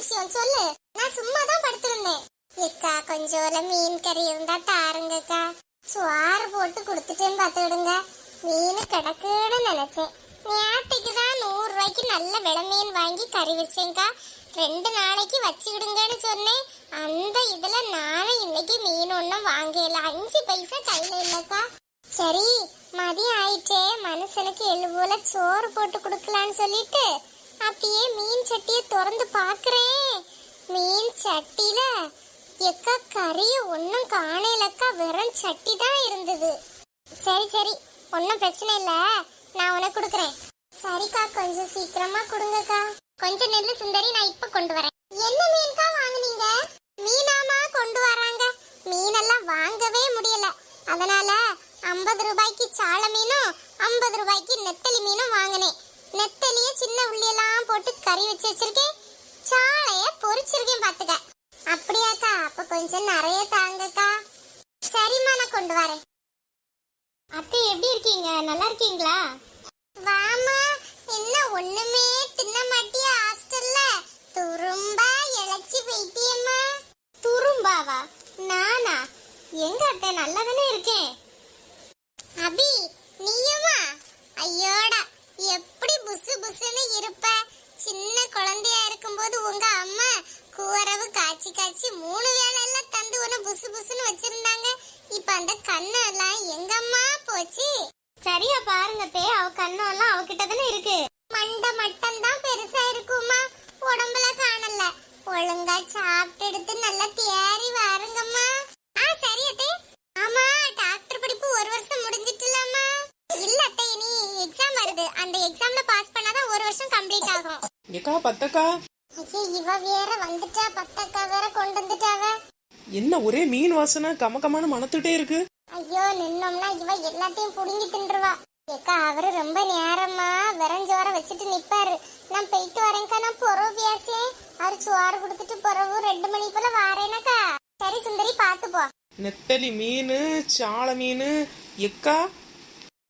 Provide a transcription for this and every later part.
விஷயம் சொல்லு. நான் சும்மா தான் படுத்திருந்தேன். ஏக்கா கொஞ்சோல மீன் கறி இருந்தா தாருங்கக்கா. சுவாறு போட்டு கொடுத்துட்டேன்னு பார்த்துடுங்க மீன் கிடக்குன்னு நினைச்சேன். நேற்றுக்கு தான் நூறு ரூபாய்க்கு நல்ல விளமீன் வாங்கி கறி வச்சேங்க்கா ரெண்டு நாளைக்கு வச்சுக்கிடுங்கன்னு சொன்னேன். அந்த இதுல நானும் இன்னைக்கு மீன் ஒன்றும் வாங்கல. அஞ்சு பைசா கையில இல்லக்கா. சரி மதியம் ஆயிட்டே. மனுஷனுக்கு எழுபோல சோறு போட்டு கொடுக்கலான்னு சொல்லிட்டு அப்படியே மீன் சட்டியை திறந்து பார்க்குறேன். மீன் சட்டியில் எக்கா கறிய ஒன்றும் காணையிலக்கா வெறும் சட்டி தான் இருந்தது. சரி சரி ஒன்றும் பிரச்சனை இல்லை. நான் உனக்கு கொடுக்குறேன். சரிக்கா கொஞ்சம் சீக்கிரமா கொடுங்கக்கா. கொஞ்சம் நெல்லு சுந்தரி நான் இப்ப கொண்டு வரேன். என்ன மீன்கா வாங்குனீங்க? மீனாமா கொண்டு வராங்க. மீனெல்லாம் வாங்கவே முடியல. அதனால ஐம்பது ரூபாய்க்கு சால மீனும் ஐம்பது ரூபாய்க்கு நெத்தலி மீனும் வாங்கினேன். நெத்தலி சின்ன உள்ளியெல்லாம் போட்டு கறி வச்சு வச்சிருக்கேன் சாளைய பொரிச்சிருக்கேன் பாத்துக்க அப்படியாக்கா அப்ப கொஞ்சம் நிறைய தாங்கக்கா. சரிம்மா நான் கொண்டு வரேன். அத்தை எப்படி இருக்கீங்க? நல்லா இருக்கீங்களா? வாமா என்ன ஒண்ணுமே தின்ன மாட்டியா ஹாஸ்டல்ல? துரும்பா இழைச்சி போயிட்டியம்மா. துரும்பாவா? நானா? எங்க அத்தை நல்லா தானே இருக்கேன். அபி நீயுமா? ஐயோடா எப்படி புசு புசுன்னு இருப்ப? சின்ன குழந்தையா இருக்கும்போது உங்க அம்மா கூரவு காய்ச்சி காய்ச்சி மூணு வேலை எல்லாம் தந்து ஒன்று புசு புசுன்னு வச்சிருந்தாங்க. இப்ப அந்த கண்ணு எல்லாம் எங்கம்மா போச்சு? சரியா பாருங்க தே அவ கண்ணு எல்லாம் அவகிட்ட தானே இருக்கு. மண்டை மட்டம் தான் பெருசா இருக்குமா? உடம்புல காணல. ஒழுங்கா சாப்பிட்டு எடுத்து நல்லா தேறி வாருங்கம்மா. ஆ சரி அத்தே. ஆமா டாக்டர் படிப்பு ஒரு வருஷம் முடிஞ்சிட்டுலாமா இல்ல அத்தை இனி எக்ஸாம் வருது. அந்த எக்ஸாம்ல பாஸ் பண்ணாதான் ஒரு வருஷம் கம்ப்ளீட் ஆகும். ஏக்கா பத்தக்கா? இவ வேற வந்துட்டா பத்தக்கா வேற கொண்டு வந்துட்டாவ. என்ன ஒரே மீன் வாசனை கம கமான மணத்துட்டே இருக்கு. ஐயோ நின்னோம்னா இவ எல்லாத்தையும் புடுங்கி தின்றுவா. ஏக்கா அவரு ரொம்ப நேரமா விரஞ்சோர வச்சுட்டு நிப்பாரு. நான் போயிட்டு வரேன்க்கா நான் பொறவு பேசேன் அவரு சோறு கொடுத்துட்டு பொறவு ரெண்டு மணி போல வாரேனக்கா. சரி சுந்தரி பாத்து போ. நெத்தலி மீன் சால மீன் எக்கா?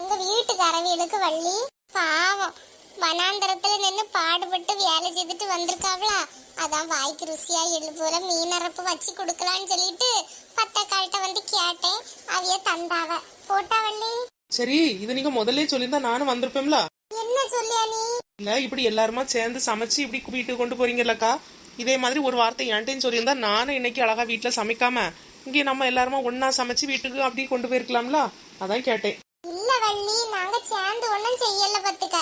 எங்க வீட்டுக்காரவிகளுக்கு வள்ளி பாவம். வனாந்தரத்துல நின்னு பாடுபட்டு வேலை செய்துட்டு வந்திருக்காவளா அதான் வாய்க்கு ருசியா போல மீனரப்பு வச்சு கொடுக்கலான்னு சொல்லிட்டு பத்தக்கால்கிட்ட வந்து கேட்டேன் அவிய தந்தாவ போட்டா வள்ளி சரி இது நீங்க முதல்ல சொல்லியிருந்தா நானும் வந்திருப்பேன்ல என்ன சொல்லியா நீ இல்ல இப்படி எல்லாருமா சேர்ந்து சமைச்சு இப்படி வீட்டுக்கு கொண்டு போறீங்கல்லக்கா இதே மாதிரி ஒரு வார்த்தை என்கிட்டயும் சொல்லியிருந்தா நானும் இன்னைக்கு அழகா வீட்டுல சமைக்காம இங்கே நம்ம எல்லாருமா ஒண்ணா சமைச்சு வீட்டுக்கு அப்படி கொண்டு போயிருக்கலாம்ல அதான் கேட்டேன் இல்ல வள்ளி நாங்க சேர்ந்து ஒண்ணும் செய்யல பத்துக்க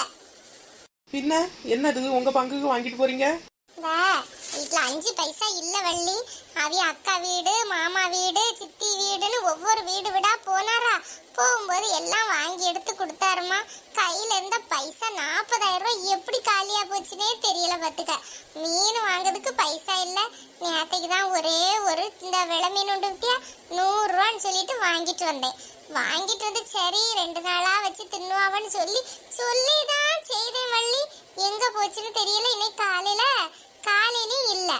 பின்ன என்னது? உங்க பங்குக்கு வாங்கிட்டு போறீங்க? வீட்ல அஞ்சு பைசா இல்ல வள்ளி. அவி அக்கா வீடு மாமா வீடு சித்தி வீடுன்னு ஒவ்வொரு வீடு விடா போனாரா? போகும்போது எல்லாம் வாங்கி எடுத்து கொடுத்தாருமா. கையில இருந்த பைசா நாற்பதாயிரம் ரூபாய் எப்படி காலியா போச்சுனே தெரியல பாத்துக்க. மீன் வாங்குறதுக்கு பைசா இல்ல. நேத்தைக்கு தான் ஒரே ஒரு இந்த விலை மீன் உண்டு வித்தியா? நூறுரூவான்னு சொல்லிட்டு வாங்கிட்டு வந்தேன். வாங்கிட்டு வந்து சரி ரெண்டு நாளா வச்சு தின்னுவாவன்னு சொல்லி சொல்லி தான் செய்தேன் வள்ளி. எங்க போச்சுன்னு தெரியல இன்னைக்கு காலையில. காலையிலயும் இல்ல.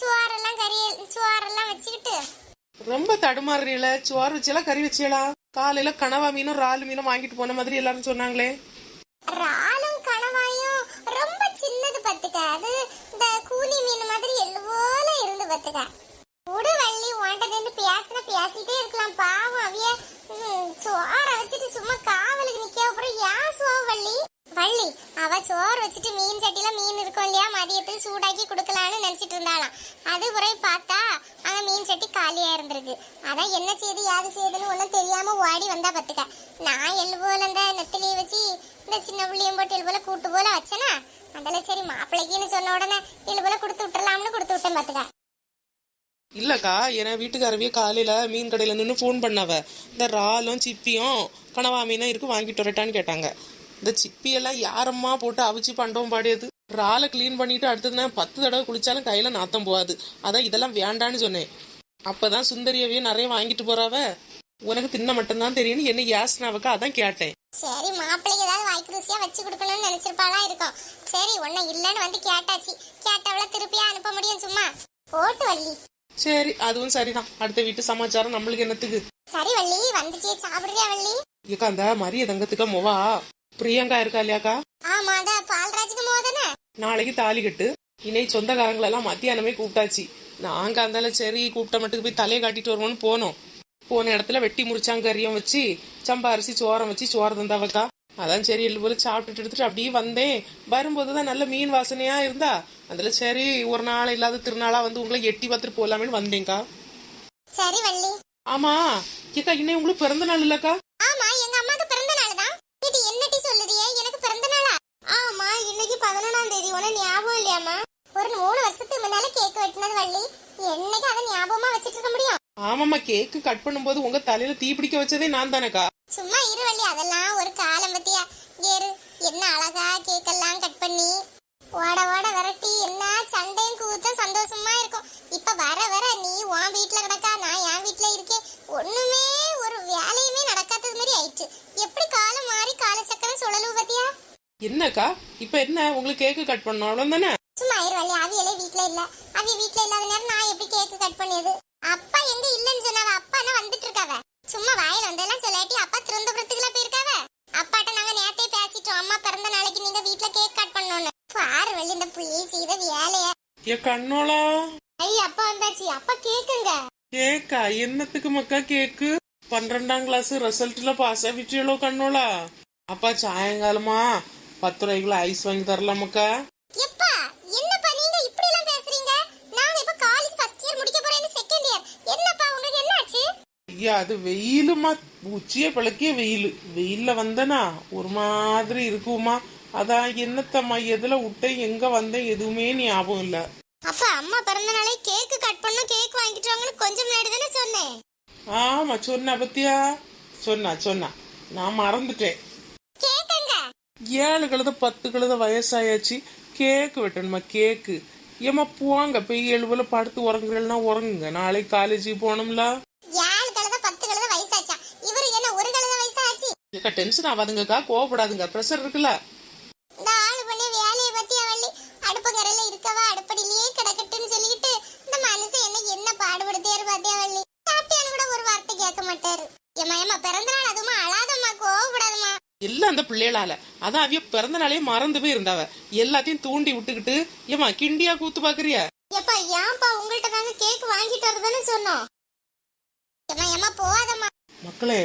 சுவாரெல்லாம் கறி சுவாரெல்லாம் வச்சுக்கிட்டு. ரொம்ப தடுமாறுறீல சோறு வச்செல்லாம் கறி வச்சியலா காலையில கனவா மீனும் ரால் மீனும் வாங்கிட்டு போன மாதிரி எல்லாரும் சொன்னாங்களே. ராலும் கணவாயும் ரொம்ப சின்னது பத்துக்க அது இந்த கூலி மீன் மாதிரி போல இருந்து பத்துக்க உடு வள்ளி உன்கிட்ட நின்று பேசின பேசிட்டே இருக்கலாம். பாவம் அவிய. சோற வச்சுட்டு சும்மா காவலுக்கு வள்ளி அவ சோறு வச்சுட்டு மீன் சட்டில மீன் இருக்கும் இல்லையா? மதியத்துக்கு சூடாக்கி கொடுக்கலான்னு நினைச்சிட்டு இருந்தாளாம். அது பிறகு பார்த்தா அங்க மீன் சட்டி காலியா இருந்திருக்கு. அதான் என்ன செய்து யாது செய்யுதுன்னு ஒன்றும் தெரியாம ஓடி வந்தா பத்துக்க நான் எள்ளு போல இந்த நெத்திலியை வச்சு இந்த சின்ன புள்ளியும் போட்டு எள்ளு போல கூட்டு போல வச்சனா? அதில் சரி மாப்பிள்ளைக்குன்னு சொன்ன உடனே எள்ளு போல கொடுத்து விட்டுறலாம்னு கொடுத்து விட்டேன் பத்துக்க இல்லக்கா என வீட்டுக்காரவே காலையில மீன் கடையில நின்று ஃபோன் பண்ணாவ. இந்த இறாலும் சிப்பியும் கனவா மீனும் இருக்கு வாங்கிட்டு வரட்டான்னு கேட்டாங்க. இந்த சிப்பியெல்லாம் யாரம்மா போட்டு அவிச்சு பண்டோம் பாடியது இறாலை க்ளீன் பண்ணிட்டு அடுத்தது நான் பத்து தடவை குளிச்சாலும் கையில நாத்தம் போகாது. அதான் இதெல்லாம் வேண்டான்னு சொன்னேன். அப்பதான் சுந்தரியவையும் நிறைய வாங்கிட்டு போறாவ? உனக்கு தின்ன மட்டும்தான் தெரியும்னு என்ன யாசனாவுக்கு அதான் கேட்டேன். சரி மாப்பிள்ளைக்கு ஏதாவது வாய்க்கு ருசியா வச்சு கொடுக்கணும்னு நினைச்சிருப்பாளா இருக்கும். சரி ஒன்னும் இல்லைன்னு வந்து கேட்டாச்சு. கேட்டவள திருப்பியா அனுப்ப முடியும் சும்மா? போட்டு வள்ளி. சரி அதுவும் சரிதான். அடுத்த வீட்டு சமாச்சாரம் நம்மளுக்கு என்னத்துக்கு? சரி வள்ளி வந்துச்சே சாப்பிடுறியா வள்ளி? ஏக்கா அந்த மரிய தங்கத்துக்கு மொவா? பிரியங்கா இருக்கா இல்லையாக்கா? ஆமா அந்த பால்ராஜுக்கு மோதன நாளைக்கு தாலி கட்டு. இன்னைக்கு சொந்தக்காரங்களெல்லாம் மத்தியானமே கூப்பிட்டாச்சு. நாங்க அந்தால சரி கூப்பிட்ட மட்டுக்கு போய் தலையை காட்டிட்டு வருவோம்னு போனோம். போன இடத்துல வெட்டி முறிச்சாங்கரியம் வச்சு சம்பா அரிசி சோரம் வச்சு சோறு தந்தாவக்கா. அதான் சரி எள்ளு போல சாப்பிட்டுட்டு எடுத்துட்டு அப்படியே வந்தேன். வரும்போது தான் நல்ல மீன் வாசனையா இருந்தா அதுல சரி ஒரு நாள் இல்லாத திருநாளா வந்து உங்களை எட்டி பார்த்துட்டு போலாமேன்னு வந்தேங்க்கா சரி வள்ளி. ஆமா. ஏக்கா இன்னும் உங்களுக்கு பிறந்த நாள் இல்லக்கா? இன்னைக்கு பதினொன்றாம் தேதி. உன ஞாபகம் இல்லையாமா ஒரு மூணு வருஷத்துக்கு முன்னால கேக் வெட்டினது வள்ளி. என்னைக்கு அதை ஞாபகமா வச்சிட்டு இருக்க முடியும்? ஆமாம்மா கேக்கு கட் பண்ணும்போது உங்க தலையில தீ பிடிக்க வச்சதே நான் தானேக்கா. சும்மா இரு வள்ளி அதெல்லாம் ஒரு காலம் பத்தியா? ஏறு என்ன அழகா கேக் எல்லாம் கட் பண்ணி. ஓட ஓட விரட்டி என்ன சண்டையும் கூத்தும் சந்தோஷமா இருக்கும். இப்ப வர வர நீ உன் வீட்ல கிடக்கா நான் என் வீட்ல இருக்கேன். ஒண்ணுமே ஒரு வேலையுமே நடக்காதது மாதிரி ஆயிடுச்சு. எப்படி காலம் மாறி என்னக்கா? இப்ப என்ன? உங்களுக்கு கேக்கு கட் பண்ணணும். அவ்வளவு சும்மா இரு வள்ளி. அவியலே வீட்ல இல்ல. அவிய வீட்ல இல்லாத நேரம் நான் எப்படி கேக் கட் பண்ணியது? அப்பா எங்க இல்லன்னு சொன்னாவ? அப்பா என்ன வந்துட்டு இருக்காவ சும்மா வாயில வந்தெல்லாம் சொல்லாட்டி அப்பா திருவனந்தபுரத்துக்குலாம் போயிருக்காவ? அப்பாட்ட நாங்க நேத்தே பேசிட்டோம். அம்மா பிறந்த நாளைக்கு நீங்க வீட்ல கேக் கட் பண்ணணும்னு. பாரு வள்ளி இந்த புள்ளி செய்த வேலைய. ஏ கண்ணோளா? ஐய் அப்பா வந்தாச்சு. அப்பா கேக்குங்க. கேக்கா? என்னத்துக்கு மக்கா கேக்கு பன்னிரெண்டாம் கிளாஸ் ரிசல்ட்ல பாஸ் ஆகிட்டீங்களோ கண்ணோளா? அப்பா சாயங்காலமா பத்து ரூபாய்க்குள்ள ஐஸ் வாங்கி தரலாம் மக்கா எப்பா என்னப்பா நீங்க இப்படி எல்லாம் பேசுறீங்க? நாங்க இப்ப காலேஜ் ஃபர்ஸ்ட் இயர் முடிக்க போறேன்னு செகண்ட் இயர் என்னப்பா உங்களுக்கு என்ன ஆச்சு ஐயா அது வெயிலுமா? உச்சிய பிளக்கிய வெயில். வெயில்ல வந்தனா ஒரு மாதிரி இருக்குமா? அதான் என்னத்தம்மா எதுல விட்டேன் எங்க வந்தேன் எதுவுமே ஞாபகம் இல்ல. அப்பா அம்மா பிறந்த நாளே கேக் கட் பண்ணும் கேக் வாங்கிட்டு வாங்கன்னு கொஞ்சம் முன்னாடி தானே சொன்னேன். ஆமா சொன்னா பத்தியா? சொன்னா சொன்னா. நான் மறந்துட்டேன். ஏழு கழுத பத்து கழுத வயசாயாச்சு. கேக்கு வெட்டணுமா கேக்கு. ஏமா போங்க போய் எழுபதுல படுத்து உறங்குறேன்னா உறங்குங்க. நாளைக்கு வயசாச்சு? ஏக்கா டென்ஷன் ஆகாதுங்கக்கா கோவப்படாதுங்க. ப்ரெஷர் இருக்குல்ல இந்த ஆளு பண்ணி வேலையை பத்தி அவள்ளி அடுப்புங்கரையில இருக்கவா அடுப்படியிலேயே கிடக்கட்டுன்னு சொல்லிக்கிட்டு இந்த மனுஷன் என்ன என்ன பாடுபடுத்தியாரு பாத்தியா வள்ளி சாப்பிட்டியான்னு கூட ஒரு வார்த்தை கேட்க மாட்டாரு ஏமா ஏமா பிறந்த நாள் அதுமா அழாதம்மா கோவப்படாதம்மா எல்லாம் அந்த பிள்ளைகளால. அதான் அவிய பிறந்த நாளே மறந்து போய் இருந்தாவ. எல்லாத்தையும் தூண்டி விட்டுக்கிட்டு ஏமா கிண்டியா கூத்து பாக்குறியா? எப்பா ஏன்பா உங்கள்ட்ட தாங்க கேக் வாங்கிட்டு வரதானே சொன்னோம்? ஏமா போகாதம்மா. மக்களே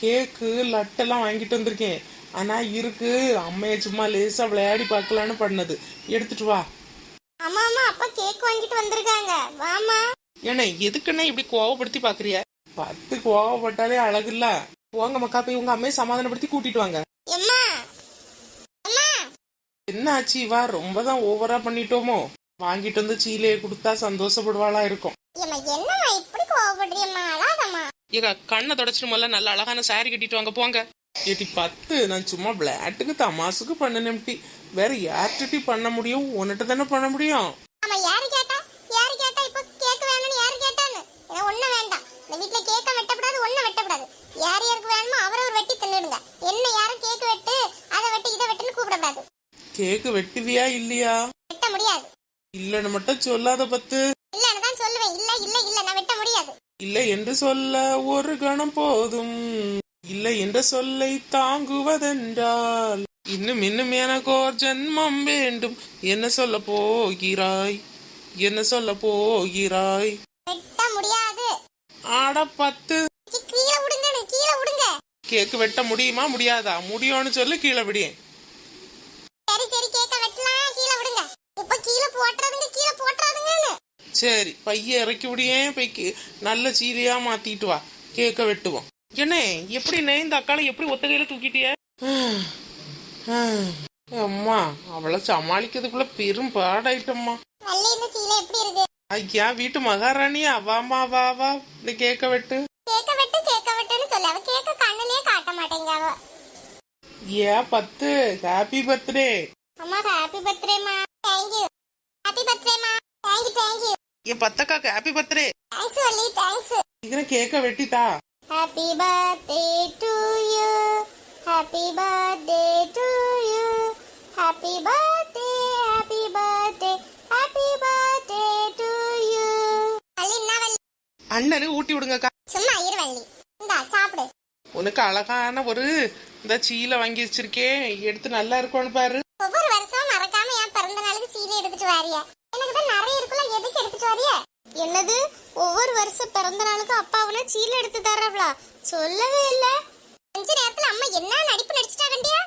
கேக்கு லட்டெல்லாம் வாங்கிட்டு வந்திருக்கேன். ஆனா இருக்கு. அம்மைய சும்மா லேசா விளையாடி பார்க்கலான்னு பண்ணது. எடுத்துட்டு வா. அம்மா அம்மா அப்பா கேக் வாங்கிட்டு வந்திருக்காங்க. வாமா ஏன்னா எதுக்குன்னா இப்படி கோவப்படுத்தி பாக்குறிய? பத்து கோவப்பட்டாலே அழகுல்ல போங்க மக்கா போய் உங்க அம்மையை சமாதானப்படுத்தி கூட்டிட்டு வாங்க. எம்மா அம்மா. என்ன ஆச்சு வா ரொம்ப தான் ஓவரா பண்ணிட்டோமோ. வாங்கிட்டு வந்து சீலையை கொடுத்தா சந்தோஷப்படுவாளா இருக்கும். ஏம்மா என்னம்மா இப்படி கோவப்படுறியம்மா அழாதம்மா. ஏக்கா கண்ணை தொடச்சிட்டு முதல்ல நல்ல அழகான saree கட்டிட்டு வாங்க போங்க. ஏட்டி பத்து நான் சும்மா விளையாட்டுக்கு தமாசுக்கு பண்ணனேம்டி வேற யார்கிட்டடி பண்ண முடியும்? உன்கிட்ட தானே பண்ண முடியும் ஆமா யாரு கேட்டா யாரு கேட்டா இப்ப கேக் வேணும்னு யாரு கேட்டான்னு ஏன்னா ஒண்ணு வேண்டாம் இந்த வீட்ல கேக்க வெட்டக்கூடாது ஒண்ணு வெட்டக்கூடாது யார் யாருக்கு வேணுமோ அவரவர் வெட்டி தின்னுடுங்க என்ன யாரும் கேக் வெட்டு அதை வெட்டு இதை வெட்டுன்னு கூப்பிடக்கூடாது கேக்கு வெட்டுவியா இல்லையா? வெட்ட முடியாது. இல்லன்னு மட்டும் சொல்லாத பத்து. இல்லன்னு தான் சொல்லுவேன். இல்ல இல்ல இல்ல நான் வெட்ட முடியாது. இல்லை என்று சொல்ல ஒரு கணம் போதும். இல்லை என்ற சொல்லை தாங்குவதென்றால் இன்னும் இன்னும் எனக்கோர் ஜென்மம் வேண்டும். என்ன சொல்ல போகிறாய்? என்ன சொல்ல போகிறாய்? வெட்ட முடியாது. ஆட பத்து. கீழே விடுங்க கீழே விடுங்க. கேக்கு வெட்ட முடியுமா? முடியாதா? முடியும்னு சொல்லி கீழே விடியேன் சரி சரி கேக்க வெட்டலாம் கீழே விடுங்க இப்ப கீழே போட்டுறதுங்க கீழே போட்டுறாதுங்கன்னு சரி பைய இறக்கி விடியேன் பைக்கு நல்ல சீதையா மாத்திட்டு வா கேக்க வெட்டுவோம். என்ன எப்படிண்ணே இந்த அக்காளை எப்படி ஒத்த கையில தூக்கிட்டிய? அம்மா அவளை சமாளிக்கிறதுக்குள்ள பெரும் பாடாயிட்டம்மா. எப்படி ஐயா வீட்டு மகாராணியா வாமா வா வா இந்த கேக்க வெட்டு. ஏ பத்து ஹாப்பி பர்த்டே அம்மா ஹாப்பி பர்த்டேமா தேங்க் யூ ஹாப்பி பர்த்டேமா தேங்க் யூ தேங்க் யூ என் பத்தக்காக்கு happy birthday thanks Valli thanks சீக்கிரம் கேக்க வெட்டித்தா. Happy birthday to you happy birthday to you happy birthday happy birthday happy birthday to you Valli என்ன வள்ளி? அண்ணனுக்கு ஊட்டி விடுங்கக்கா. சும்மா இரு வள்ளி. இந்தா சாப்பிடு. உனக்கு அழகான ஒரு இந்த சீலை வாங்கி வச்சிருக்கேன். எடுத்து நல்லா இருக்கும்னு பாரு. ஒவ்வொரு வருஷம் மறக்காம என் பிறந்த நாளுக்கு சீலை எடுத்துட்டு வாரியா எனக்கு தான் நிறைய இருக்குல்ல எதுக்கு எடுத்துட்டு வாரியா என்னது? ஒவ்வொரு வருஷம் பிறந்த நாளுக்கும் அப்பாவுனா சீலை எடுத்து தர்றவளா சொல்லவே இல்லை. கொஞ்ச நேரத்துல அம்மா என்ன நடிப்பு நடிச்சிட்டா கண்டியா